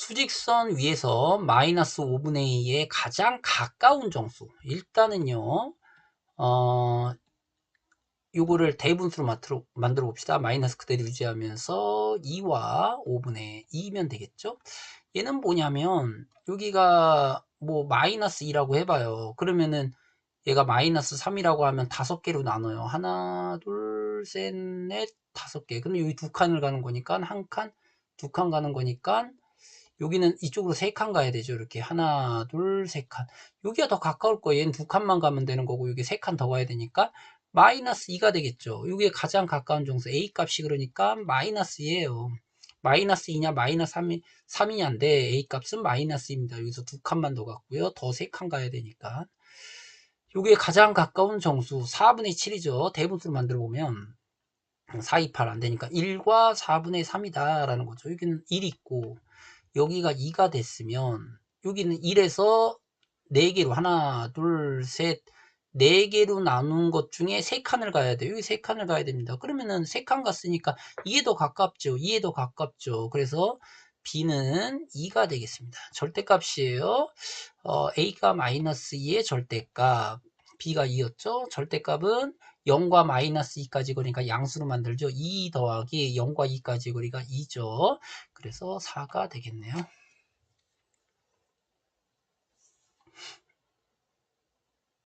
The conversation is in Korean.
수직선 위에서 마이너스 5분의 2에 가장 가까운 정수. 일단은요, 어, 요거를 대분수로 만들어, 만들어 봅시다. 마이너스 그대로 유지하면서 2와 5분의 2면 되겠죠? 얘는 뭐냐면, 여기가 뭐 마이너스 2라고 해봐요. 그러면은 얘가 마이너스 3이라고 하면 다섯 개로 나눠요. 하나, 둘, 셋, 넷, 다섯 개. 근데 여기 두 칸을 가는 거니까 한 칸, 두 칸 가는 거니까 여기는 이쪽으로 세 칸 가야 되죠. 이렇게 하나, 둘, 세 칸. 여기가 더 가까울 거예요. 얘는 두 칸만 가면 되는 거고 여기 세 칸 더 가야 되니까 마이너스 2가 되겠죠. 여기에 가장 가까운 정수 A 값이 그러니까 마이너스 2예요. 마이너스 2냐 마이너스 3이, 3이냐인데 A 값은 마이너스 2입니다. 여기서 두 칸만 더 갔고요. 더 세 칸 가야 되니까. 여기에 가장 가까운 정수 4분의 7이죠. 대분수를 만들어 보면 4, 2, 8 안되니까 1과 4분의 3이다 라는 거죠. 여기는 1 있고 여기가 2가 됐으면 여기는 1에서 4개로 하나 둘셋 4개로 나눈 것 중에 3칸을 가야 돼요. 여기 3칸을 가야 됩니다. 그러면은 3칸 갔으니까 2에 더 가깝죠. 2에 더 가깝죠. 그래서 B는 2가 되겠습니다. 절대값이에요. 어, A가 마이너스 2의 절대값. B가 2였죠. 절대값은 0과 마이너스 2까지 거리니까 양수로 만들죠. 2 더하기 0과 2까지 거리가 2죠. 그래서 4가 되겠네요.